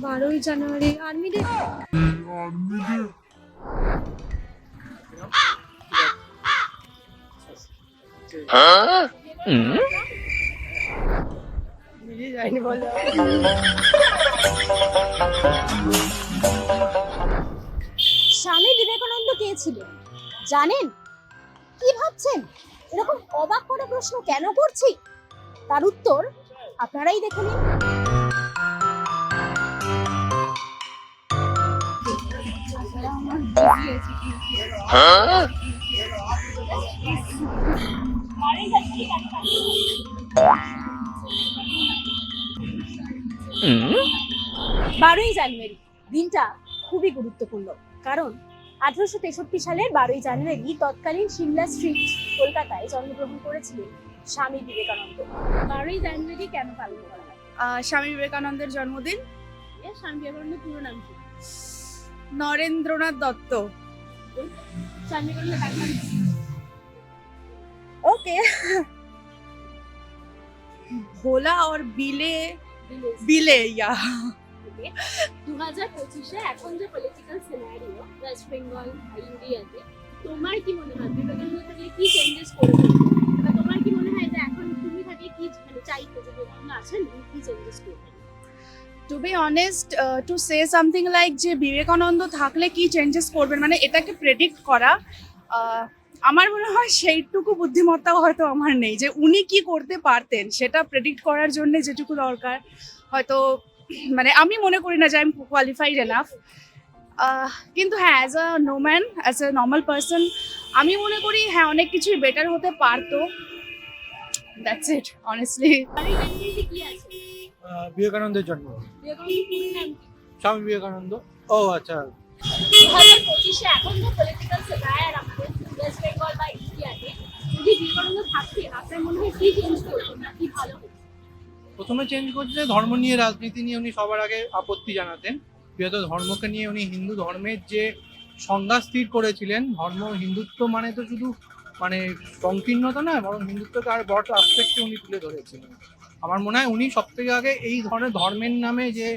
বারোই জানুয়ারি army day Swami Vivekananda কে ছিলেন জানেন? কি ভাবছেন? এরকম অবাক করে প্রশ্ন কেন করছি? তার উত্তর আপনারাই দেখে নিন। বারোই জানুয়ারি দিনটা খুবই গুরুত্বপূর্ণ কারণ আঠারোশো তেষট্টি সালের বারোই জানুয়ারি তৎকালীন সিমলা স্ট্রিট কলকাতায় জন্মগ্রহণ করেছিলেন স্বামী বিবেকানন্দ। বারোই জানুয়ারি কেন পালন করা হয়? আহ, স্বামী বিবেকানন্দের জন্মদিন। স্বামী বিবেকানন্দের পুরো নাম কি? নরেন্দ্রনাথ দত্ত? ওকে ভোলা और বিলে? বিলে ইয়া দু হাজার পঁচিশে এখন যে পলিটিক্যাল সিনারিও ওয়েস্ট বেঙ্গল ইন্ডিয়াতে তোমার কি মনে হয়? বিবেকানন্দ কি চেঞ্জেস করবে to be honest to say something like যে বিবেকানন্দ থাকলে কি চেঞ্জেস করবেন? মানে এটাকে প্রেডিক্ট করা আমার মনে হয় সেইটুকু বুদ্ধিমত্তাও হয়তো আমার নেই যে উনি কি করতে পারতেন, সেটা প্রেডিক্ট করার জন্য যেটুকু দরকার। হয়তো মানে আমি মনে করি না যে আমি কোয়ালিফাইড এনাফ কিন্তু হ্যাঁ as a no man as a normal person আমি মনে করি হ্যাঁ অনেক কিছুই বেটার হতে পারতো। দ্যাটস ইট অনেস্টলি বিবেকানন্দের জন্ম। স্বামী বিবেকানন্দ? ও আচ্ছা। প্রথমে চেঞ্জ করছে, ধর্ম নিয়ে রাজনীতি নিয়ে উনি সবার আগে আপত্তি জানাতেন। যেহেতু ধর্মকে নিয়ে উনি হিন্দু ধর্মের যে সংজ্ঞা স্থির করেছিলেন, ধর্ম হিন্দুত্ব মানে তো শুধু মানে সংকীর্ণতা নয়, বরং হিন্দুত্বকে আর বড় আসপেক্টে উনি তুলে ধরেছিলেন। আমার মনে হয় উনি সব থেকে আগে এই ধরনের ধর্মের নামে যে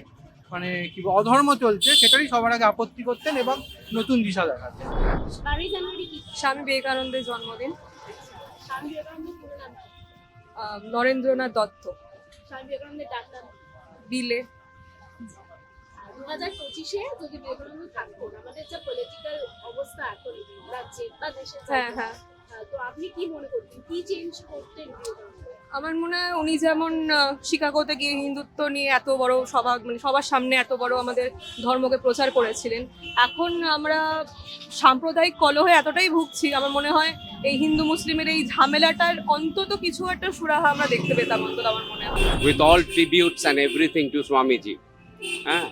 মানে কি বলে, অধর্ম চলছে সেটারই সবার আগে আপত্তি করতেন এবং নতুন দিশা দেখাতেন। বারোই জানুয়ারি কি? স্বামী বিবেকানন্দের জন্মদিন। নরেন্দ্রনাথ দত্ত। বিলে। দু হাজার পঁচিশে যদি বিবেকানন্দ থাকতেন আমাদের যে পলিটিক্যাল অবস্থা এখন রাজ্যে বা দেশে হ্যাঁ হ্যাঁ। তো আপনি কি মনে করতেন? কি চেঞ্জ করতেন আমার মনে হয় উনি যেমন শিকাগোতে গিয়ে হিন্দুত্ব নিয়ে এত বড় সভা মানে সবার সামনে এত বড় আমাদের ধর্মকে প্রচার করেছিলেন, এখন আমরা সাম্প্রদায়িক কলহে এতটাই ভুগছি, আমার মনে হয় এই হিন্দু মুসলিমের এই ঝামেলাটার অন্তত কিছু একটা সুরাহা আমরা দেখতে পেতাম অন্তত আমার মনে হয়। With all tributes and everything to Swamiji হ্যাঁ?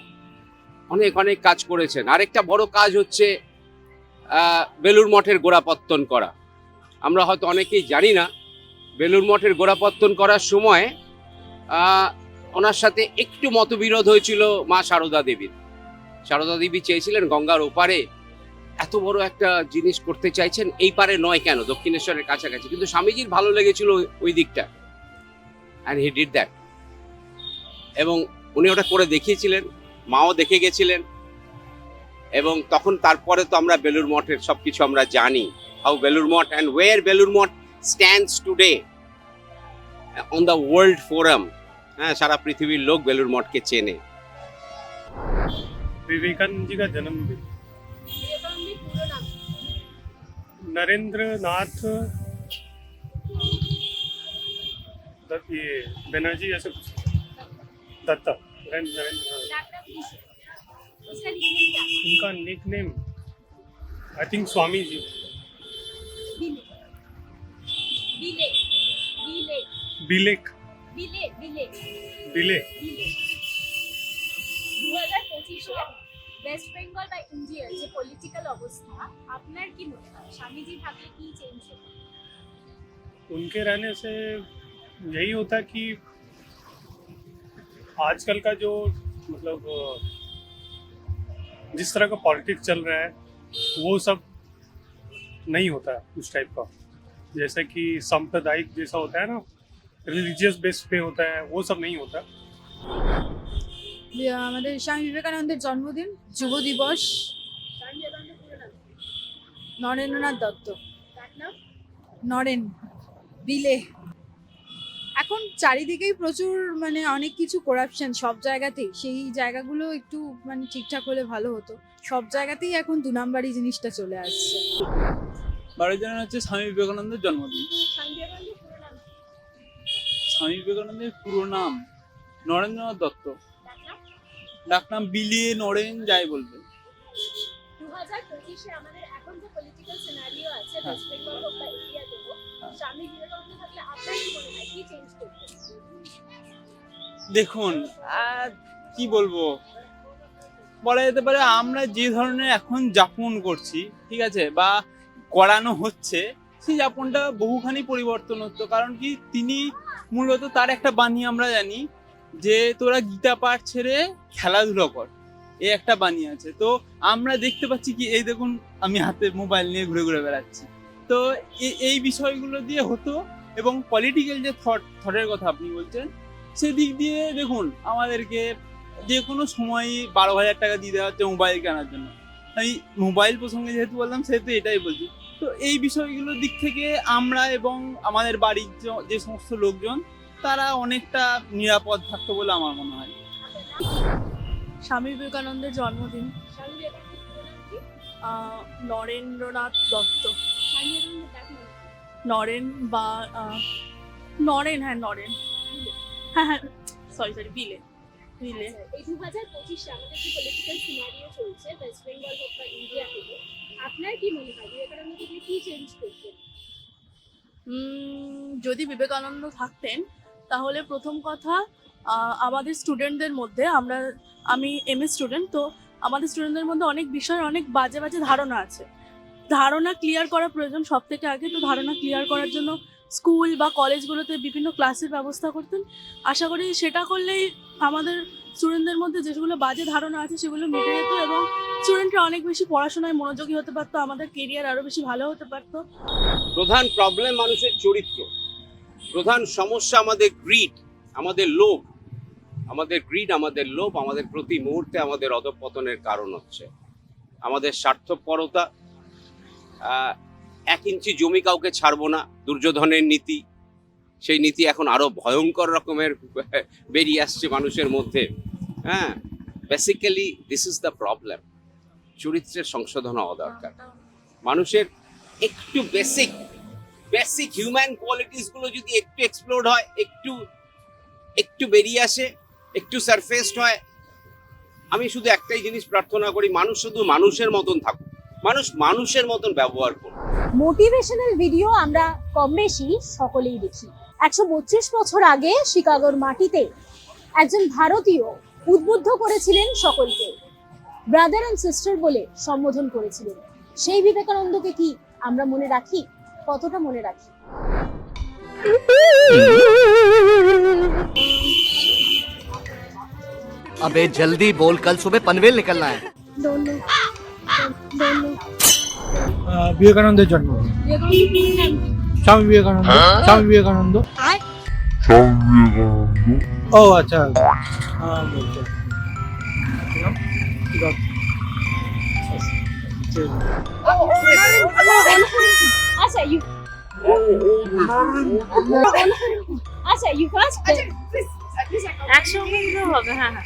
অনেক অনেক কাজ করেছেন। আরেকটা বড় কাজ হচ্ছে বেলুর মঠের গোড়াপত্তন করা। আমরা হয়তো অনেকেই জানি না বেলুর মঠের গোড়াপত্তন করার সময় ওনার সাথে একটু মতবিরোধ হয়েছিল মা সারদা দেবীর। সারদা দেবী চেয়েছিলেন গঙ্গার ওপারে এত বড় একটা জিনিস করতে চাইছেন, এই পারে নয় কেন? দক্ষিণেশ্বরের কাছাকাছি। কিন্তু স্বামীজির ভালো লেগেছিল ওই- দিকটা। অ্যান্ড হি ডিড দ্যাট এবং উনি ওটা করে দেখিয়েছিলেন, মাও দেখে গেছিলেন। এবং তখন তারপরে তো আমরা বেলুর মঠের সব কিছু আমরা জানি। How Belur Math and where Belur Math Stands today on the world forum হ্যাঁ সারা পৃথিবীর লোক বেলুর মঠকে চেনে विवेकानंद जी का जन्मदिन বিবেকানন্দের পুরো নাম কি? नरेंद्र नाथ दत्त ये बनर्जी ऐसे कुछ दत्ता नरेंद्र नरेंद्र नाथ। ডাক্তার কিসে उसका निकनेम क्या है? उनका nick name I think Swami ji বিলে বিলে बिलेक বিলে বিলে बिले বিলে দু হাজার পঁচিশে ওয়েস্ট বেঙ্গল বা ইন্ডিয়ার যে পলিটিক্যাল অবস্থা আপনার কি মনে হয় স্বামীজি থাকলে কি চেঞ্জ হবে उनके रहने से यही होता कि आजकल का जो मतलब अ, जिस तरह का पॉलिटिक्स चल रहा है वो सब नहीं होता है उस टाइप का जैसे कि सांप्रदायिक जैसा होता है ना रिलीजियस बेस पे होता है वो सब नहीं होता আমাদের স্বামী বিবেকানন্দের জন্মদিন যুব দিবস স্বামী বিবেকানন্দ পুরো নাম কি? নরেন্দ্রনাথ দত্ত তার নাম নরেন বিলে এখন চারিদিকেই প্রচুর মানে অনেক কিছু করাপশন সব জায়গাতেই সেই জায়গাগুলো একটু মানে ঠিকঠাক হলে ভালো হতো সব জায়গাতেই এখন দু নাম্বারই জিনিসটা চলে আসছে বারোই জানুয়ারি হচ্ছে স্বামী বিবেকানন্দের জন্মদিন। স্বামী বিবেকানন্দের পুরো নাম। নরেন্দ্রনাথ দত্ত। ডাকনাম? বিলিয়ে নরেন যাই বলবে। দু হাজার পঁচিশে আমাদের এখন যে পলিটিক্যাল সিনারিও আছে হ্যাঁ। ওয়েস্ট বেঙ্গল হোক বা ইন্ডিয়াতে হোক স্বামী বিবেকানন্দ থাকলে আপনার কি মনে হয়? কি চেঞ্জ করতে দেখুন কি বলব? বলা যেতে পারে আমরা যে ধরনের এখন যাপন করছি ঠিক আছে? বা করানো হচ্ছে, সেই যাপনটা বহুখানি পরিবর্তন হতো। কারণ কি, তিনি মূলত তার একটা বাণী আমরা জানি যে, তোরা গীতা পাঠ ছেড়ে খেলাধুলো কর। এই একটা বাণী আছে। তো আমরা দেখতে পাচ্ছি কি, এই দেখুন, আমি হাতে মোবাইল নিয়ে ঘুরে ঘুরে বেড়াচ্ছি। তো এই বিষয়গুলো দিয়ে হতো এবং পলিটিক্যাল যে থট থটের কথা আপনি বলছেন, সেদিক দিয়ে দেখুন, আমাদেরকে যে কোনো সময় বারো হাজার টাকা দিয়ে দেওয়া হচ্ছে মোবাইল কেনার জন্য। আমি মোবাইল প্রসঙ্গে যেহেতু বললাম, সেহেতু এটাই বলছি। তো এই বিষয়গুলোর দিক থেকে আমরা এবং আমাদের বাড়ির যে সমস্ত লোকজন তারা অনেকটা নিরাপদ থাকতো বলে আমার মনে হয়। স্বামী বিবেকানন্দের জন্মদিন। নরেন্দ্রনাথ দত্ত? নরেন বা নরেন হ্যাঁ নরেন। হ্যাঁ হ্যাঁ সরি সরি বিলে। বিলে। আচ্ছা, এই দু হাজার পঁচিশে আমাদের যে পলিটিক্যাল সিনারিও চলছে ওয়েস্ট বেঙ্গল হোক বা ইন্ডিয়াতে হোক আপনার কি মনে হয়? বিবেকানন্দ থেকে কি চেঞ্জ করতেন? যদি বিবেকানন্দ থাকতেন, তাহলে প্রথম কথা আমাদের স্টুডেন্টদের মধ্যে আমরা, আমি এম এ স্টুডেন্ট তো আমাদের স্টুডেন্টদের মধ্যে অনেক বিষয়, অনেক বাজে বাজে ধারণা আছে। ধারণা ক্লিয়ার করা প্রয়োজন সব থেকে আগে, তো ধারণা ক্লিয়ার করার জন্য স্কুল বা কলেজগুলোতে বিভিন্ন ক্লাসের ব্যবস্থা করতেন। আশা করি সেটা করলেই আমাদের স্টুডেন্টদের মধ্যে যেগুলো বাজে ধারণা আছে সেগুলো মিটে যেত এবং স্টুডেন্টরা অনেক বেশি পড়াশোনায় মনোযোগী হতে পারতো, আমাদের কেরিয়ার আরও বেশি ভালো হতে পারতো। প্রধান প্রবলেম মানুষের চরিত্র। প্রধান সমস্যা আমাদের গ্রিড আমাদের লোভ। আমাদের গ্রিড আমাদের লোভ, আমাদের প্রতি মুহূর্তে আমাদের অধপতনের কারণ হচ্ছে। আমাদের স্বার্থপরতা এক ইঞ্চি জমি কাউকে ছাড়বো না, দুর্যোধনের নীতি। সেই নীতি এখন আরও ভয়ঙ্কর রকমের বেরিয়ে আসছে মানুষের মধ্যে। হ্যাঁ basically this is the problem চরিত্রের সংশোধন হওয়া দরকার। মানুষের একটু বেসিক বেসিক হিউম্যান কোয়ালিটিসগুলো যদি একটু এক্সপ্লোর হয়, একটু একটু বেরিয়ে আসে, একটু সারফেসড হয়, আমি শুধু একটাই জিনিস প্রার্থনা করি, মানুষ শুধু মানুষের মতন থাকুক। মানুষ মানুষের মতন ব্যবহার করুক মোটিভেশনাল ভিডিও আমরা কম বেশি সকলেই দেখি একশো বত্রিশ বছর আগে শিকাগোর মাটিতে একজন ভারতীয় উদ্বুদ্ধ করেছিলেন সকলকে ব্রাদার অ্যান্ড সিস্টার বলে সম্বোধন করেছিলেন সেই বিবেকানন্দকে কি আমরা মনে রাখি কতটা মনে রাখি अबे जल्दी बोल कल सुबह पनवेल निकलना है আহ, বিবেকানন্দের জন্মদিন বিবেকানন্দ পুরো নাম কি স্বামী বিবেকানন্দ স্বামী বিবেকানন্দ ও আচ্ছা হ্যাঁ। আচ্ছা ইউ আচ্ছা ইউ ফার্স্ট একসঙ্গে হবে হ্যাঁ হ্যাঁ